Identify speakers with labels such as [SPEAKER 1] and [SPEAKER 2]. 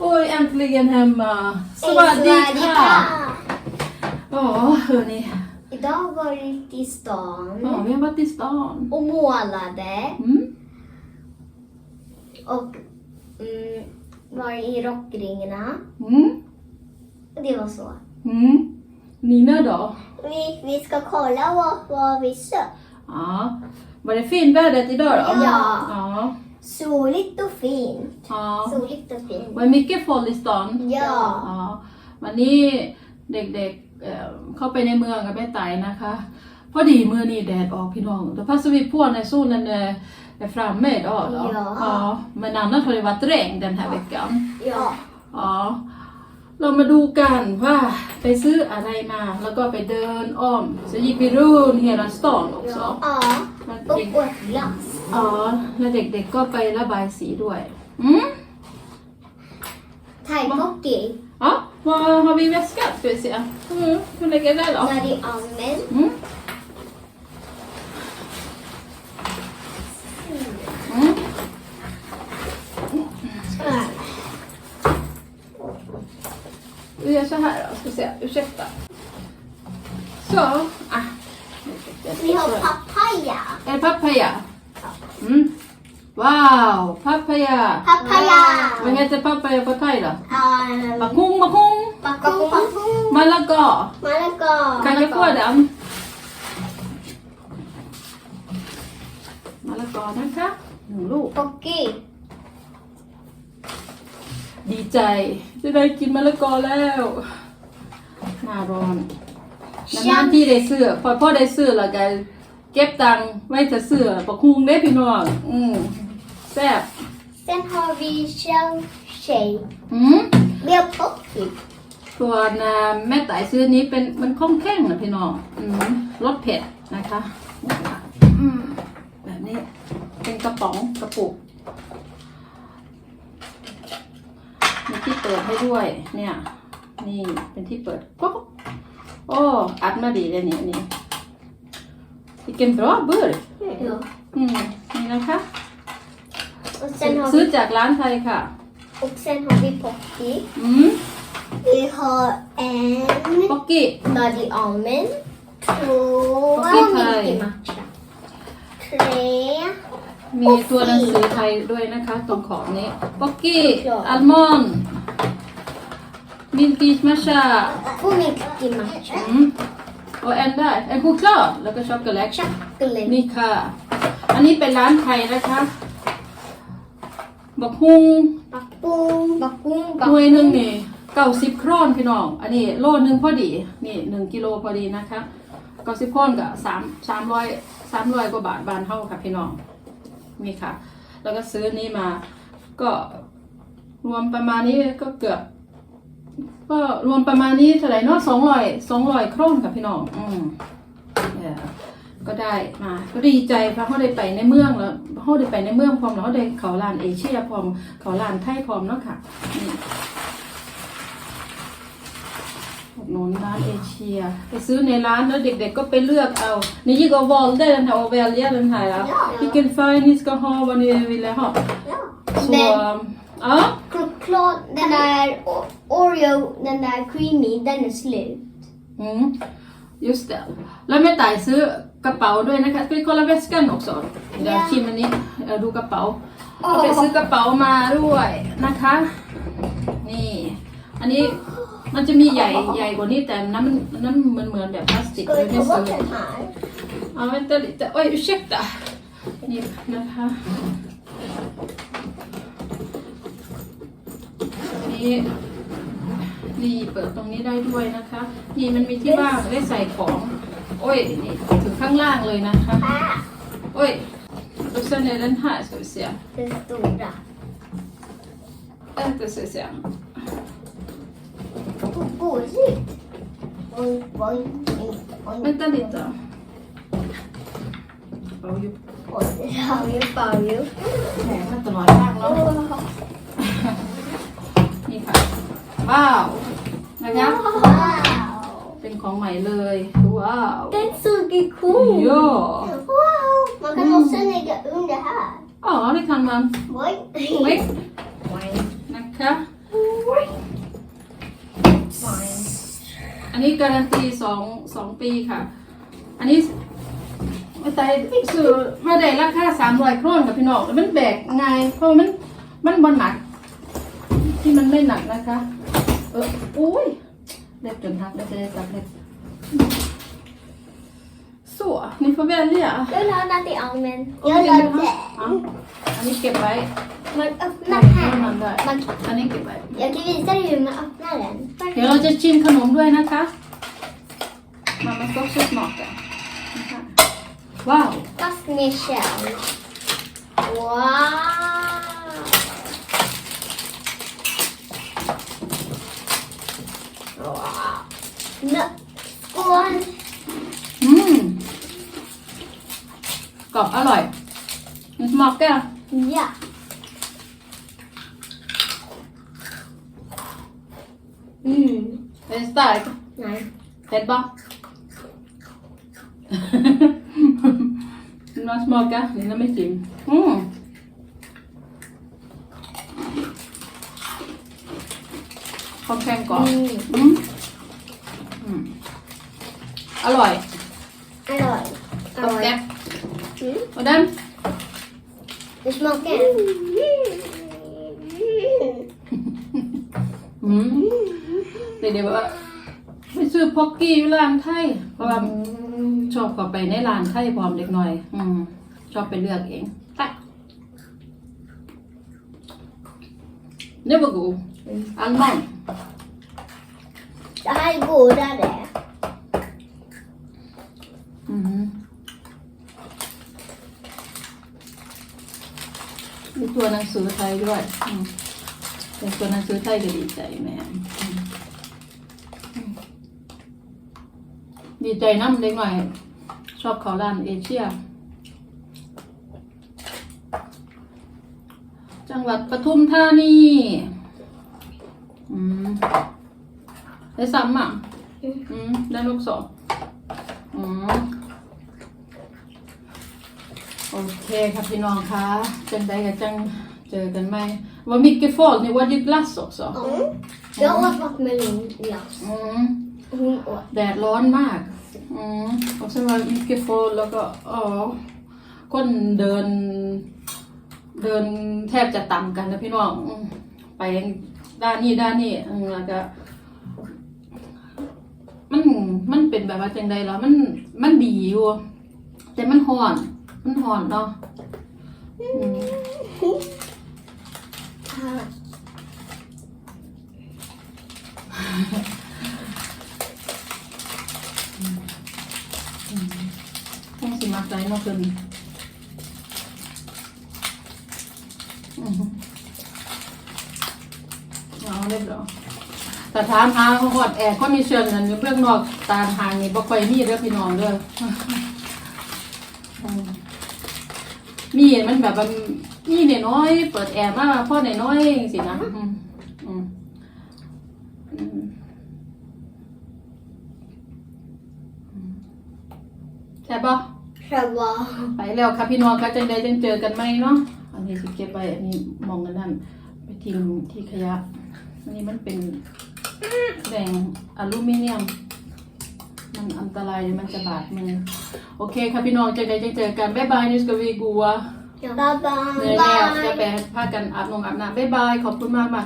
[SPEAKER 1] Oj, äntligen hemma.
[SPEAKER 2] Hej,
[SPEAKER 1] Swadika. Ja, hörni.
[SPEAKER 2] Idag var vi ute i stan
[SPEAKER 1] Ja, vi har varit i stan.
[SPEAKER 2] och målade
[SPEAKER 1] Mm.
[SPEAKER 2] och mm, var i rockringarna.
[SPEAKER 1] Mm.
[SPEAKER 2] Och det var så.
[SPEAKER 1] Mm. Nina då?
[SPEAKER 2] Vi, vi ska kolla vad, vad vi sett.
[SPEAKER 1] Ja. Var det fint vädret idag då?
[SPEAKER 2] Ja.
[SPEAKER 1] Ja.
[SPEAKER 2] Soligt och fint.
[SPEAKER 1] ja.
[SPEAKER 2] Soligt och fint.
[SPEAKER 1] Var det mycket folk i stan?
[SPEAKER 2] ย่อ
[SPEAKER 1] อ๋อวันนี้เด็กๆเอ่อเข้าไปในเมืองกับแม่ไต่นะคะ พอดีมือนี่แดดออกพี่น้องแต่ fast vi på när solen är, är framme idag då.
[SPEAKER 2] Ja.
[SPEAKER 1] ja. Men annars har det varit regn den här veckan.
[SPEAKER 2] ย่อ
[SPEAKER 1] Ja. เรามาดูกันว่าไปซื้ออะไรมา แล้วก็ไปเดินอ้อม så gick vi runt hela stan också.
[SPEAKER 2] อ๋อ
[SPEAKER 1] Men
[SPEAKER 2] och
[SPEAKER 1] เด็ก
[SPEAKER 2] åt glass.
[SPEAKER 1] อ๋อแล้วเด็กๆก็ไประบายสีด้วย อืม
[SPEAKER 2] Thai-pocky.
[SPEAKER 1] Ja, vad har vi i väskan? Ska vi se. Mm, hur lägger det då?
[SPEAKER 2] Där i armen.
[SPEAKER 1] Mm. Mm.
[SPEAKER 2] Här.
[SPEAKER 1] Vi gör så här då, ska se. Ursäkta. Så. Ah.
[SPEAKER 2] Vi har papaya.
[SPEAKER 1] Är det papaya? Mm. Wow, papaya.
[SPEAKER 2] Papaya.
[SPEAKER 1] Vad heter papaya på thai då?
[SPEAKER 2] Um,
[SPEAKER 1] Bakung, bakung.
[SPEAKER 2] bakung, bakung.
[SPEAKER 1] Malaga.
[SPEAKER 2] มะละกอ
[SPEAKER 1] Kan jag få den? Malaga นะคะหนึ่งลูก
[SPEAKER 2] ป๊อกกี้
[SPEAKER 1] ดีใจ จะได้กินมะละกอแล้วหน้าร้อนนานๆที่ได้ซื้อพอพ่อได้ซื้อแล้วก็เก็บตังค์ไว้จะซื้อประคุงได้พี่น้องอืม แซ่บ
[SPEAKER 2] Sen har vi tjej.
[SPEAKER 1] อืม
[SPEAKER 2] Vi har pocky.
[SPEAKER 1] ส่วนอ่าแม่ไต่ซื้อนี้เป็นมันค่องแข้งนะพี่น้องอืมรสเผ็ดนะคะอืมแบบนี้เป็นกระป๋องกระปุกมีที่เปิดให้ด้วย เนี่ย นี่เป็นที่เปิดก๊อกโอ้อัดมาดีเลยเนี่ยนี่ Vilken bra burk
[SPEAKER 2] Ja.
[SPEAKER 1] อืมนี่นะคะ
[SPEAKER 2] Och sen har
[SPEAKER 1] ซื้อ
[SPEAKER 2] vi,
[SPEAKER 1] จากร้านไทยค่ะ
[SPEAKER 2] och sen har vi pocky.
[SPEAKER 1] อืม
[SPEAKER 2] Vi har en
[SPEAKER 1] ป๊อกกี้
[SPEAKER 2] Daddy Almond. Två
[SPEAKER 1] Pocky Thai.
[SPEAKER 2] Mickey Matcha. Tre.
[SPEAKER 1] มีตัวหนังสือไทยด้วยนะคะ ตรงขอบนี้ป๊อกกี้
[SPEAKER 2] Ja.
[SPEAKER 1] อัลมอนด์มิลกี้มัชชา
[SPEAKER 2] Två Mickey Matcha.
[SPEAKER 1] อืมโอแอนได้แอนคุกลอดแล้วก็ช็อกโกแลต
[SPEAKER 2] Chocolate.
[SPEAKER 1] นี่ค่ะ อันนี้เป็นร้านไทยนะคะ บักฮุง
[SPEAKER 2] Bakung. Bakung.
[SPEAKER 1] หน่วยหนึ่งนี่เก้าสิบครอนพี่น้อง อันนี้โลหนึ่งพอดี นี่หนึ่งกิโลพอดีนะคะเก้าสิบครอนกับสามสามร้อยสามร้อยกว่าบาทบานเท่าค่ะพี่น้อง นี่ค่ะ แล้วก็ซื้อนี้มา ก็รวมประมาณนี้ก็เกือบ ก็รวมประมาณนี้เท่าไหร่เนาะสองร้อยสองร้อยโครนค่ะพี่น้อง อืมเนี่ย ก็ได้มาก็ดีใจเพราะเขาได้ไปในเมืองแล้วเขาได้ไปในเมืองพร้อมแล้วเขาได้เขาลานเอเชียพร้อมเขาลานไทยพร้อมเนาะค่ะนี่อุดหนุนร้านเอเชีย ไปซื้อในร้านแล้วเด็กๆก็ไปเลือกเอา Ni gick och valde den här och välja den här.
[SPEAKER 2] Ja.
[SPEAKER 1] Vilken färg ni ska ha, vad ni ville ha.
[SPEAKER 2] Ja.
[SPEAKER 1] Så,
[SPEAKER 2] Den,
[SPEAKER 1] ja.
[SPEAKER 2] choklad, den där O- Oreo, den där creamy, den är slut.
[SPEAKER 1] อืม just det แล้วแม่ต่ายซื้อกระเป๋าด้วยนะคะไปคนละเวสกั น också เดี๋ยว
[SPEAKER 2] Ja.
[SPEAKER 1] ชิมอันนี้เดี๋ยวดูกระเป๋าไปซื้อกระเป๋ามาด้วยนะคะ นี่ อันนี้มันจะมีใหญ่ใหญ่กว่านี้แต่นั้นมันนั้นมันเหมือนแบบพลาสติก
[SPEAKER 2] Ska
[SPEAKER 1] เลย
[SPEAKER 2] vi
[SPEAKER 1] ไม่
[SPEAKER 2] ta
[SPEAKER 1] ซื้
[SPEAKER 2] bort
[SPEAKER 1] อ
[SPEAKER 2] den här?
[SPEAKER 1] เอา vänta lite oj ursäkta นี่นะคะนี่ นี่เปิดตรงนี้ได้ด้วยนะคะ นี่มันมีที่ว่างได้ใส่ของ โอ้ย นี่ถึงข้างล่างเลยนะคะ
[SPEAKER 2] Här.
[SPEAKER 1] โอ้ย och sen är den här ska vi se
[SPEAKER 2] Den stora.
[SPEAKER 1] vänta ska vi se
[SPEAKER 2] Oh, gosigt. Oj, oj, oj, oj.
[SPEAKER 1] vänta lite Oj,
[SPEAKER 2] Oj, Bauju, bauju.
[SPEAKER 1] แหมมันตัวน้อยมากเนาะ นี่ค่ะ ว้าวะคะ
[SPEAKER 2] Wow.
[SPEAKER 1] เป็นของใหม่เลยว้าว
[SPEAKER 2] That's so good, โย่
[SPEAKER 1] cool.
[SPEAKER 2] Wow. Man kan också lägga under här.
[SPEAKER 1] อ๋อนี่ทั
[SPEAKER 2] นมัน
[SPEAKER 1] Oj. ไว้ไว้นะคะ อันนี้การันตีสองสองปีค่ะ อันนี้มาไต่ซื้อมาได้ราคาสามร้อยโครนกับพี่น้องมันแบกไงเพราะมันมันบนหนัก ที่มันไม่หนักนะคะ เอออุ้ยเล็บจนหักแล้วจะได้จับเล็บสวยนี่ får välja
[SPEAKER 2] Jag vill ha den till armen.
[SPEAKER 1] Och
[SPEAKER 2] Jag
[SPEAKER 1] vill
[SPEAKER 2] vill
[SPEAKER 1] du
[SPEAKER 2] ha
[SPEAKER 1] ha?
[SPEAKER 2] det.
[SPEAKER 1] Ja. อันนี้เก็บไว้
[SPEAKER 2] Man
[SPEAKER 1] มั
[SPEAKER 2] öppnar
[SPEAKER 1] น
[SPEAKER 2] här.
[SPEAKER 1] มันได้
[SPEAKER 2] Man,
[SPEAKER 1] อันนี้เก็บไว้
[SPEAKER 2] jag kan visa dig hur man öppnar den.
[SPEAKER 1] เดี๋ยวเราจะชิมขนมด้วยนะคะมามันก็สุดเหมาะกันนะคะว้าว
[SPEAKER 2] Fast med kärl. Wow. Wow. Nö. Skål.
[SPEAKER 1] อืมกรอบอร่อยมันสมอกแก้ว
[SPEAKER 2] Ja. Mm.
[SPEAKER 1] เป็นสไตล์
[SPEAKER 2] Nej.
[SPEAKER 1] เผ็ดปะน้องสมอกแก้วนี่เราไม่จิ้มอืมข้าวแข็งกรอบ
[SPEAKER 2] Mm.
[SPEAKER 1] อืมอืมอร่อย
[SPEAKER 2] Halloj.
[SPEAKER 1] กรอบแซ่บ
[SPEAKER 2] Mm.
[SPEAKER 1] och den
[SPEAKER 2] Det smakar.
[SPEAKER 1] อืมเดี๋ยวเดี๋ยวว่าไปซื้อพ็อกกี้อยู่ร้านไทยเพราะว่าชอบเข้าไปในร้านไทยพร้อมเด็กหน่อย อืมชอบไปเลือกเองตัก Never go. Almond.
[SPEAKER 2] Det här är godare.
[SPEAKER 1] อืมมี ตัวหนังสือไทยด้วยอืมเป็นตัวหนังสือไทยก็ดีใจแม่อืมอืมดีใจน้ำเด็กหน่อย ชอบเขาร้านเอเชีย จังหวัดปทุมธานีอืมได้ซ้ำอะ อืม ได้ลูกสองอืม โอเคครับพี่น้องคะจังใดกับจังเจอกันไหมว่ามิกเกฟอลนี่ว่ายึกลัส också
[SPEAKER 2] Mm. Jag åt vattenmelonglass.
[SPEAKER 1] อืม
[SPEAKER 2] Hon åt.
[SPEAKER 1] แดดร้อนมาก อืม och sen var det mycket folk แล้วก็อ๋อคนเดิน เดินแทบจะต่ำกันนะพี่น้องอืมไปด้านนี้ด้านนี้อืมแล้วก็ มันมันเป็นแบบว่าจังใดแล้วมันมันดีอยู่ แต่มันห่อน มันหอนเนาะอืม
[SPEAKER 2] Ah.
[SPEAKER 1] คงสิมักใจเนาะเพิ่นเอาเรียบร้อยแต่ถามหาฮอดแอร์คอนดิชันนั่นอยู่เบื้องนอกตาทางนี่บ่ค่อยมีเด้อพี่น้องเด้อ อืมมีมันแบบว่ามีน้อยๆเปิดแอร์มาพอน้อยๆจังซี่นะอืมอืมอืมใช่ปะ
[SPEAKER 2] Det var...
[SPEAKER 1] ไปแล้วค่ะพี่น้องค่ะจังใดจังเจอกันไหมเนาะอันนี้สิเก็บไปอันนี้มองกันนั่นไปทิ้งที่ขยะอันนี้มันเป็นแดงอลูมิเนียม มันอันตรายมันจะบาดมือ โอเคค่ะพี่น้องจังใดจังเจอกันบ๊ายบายนิสกวีกัว
[SPEAKER 2] Bye bye.
[SPEAKER 1] เหนื่อยแล้วจะไปพากันอาบนงอาบน้ำบ๊ายบาย ขอบคุณมากมาก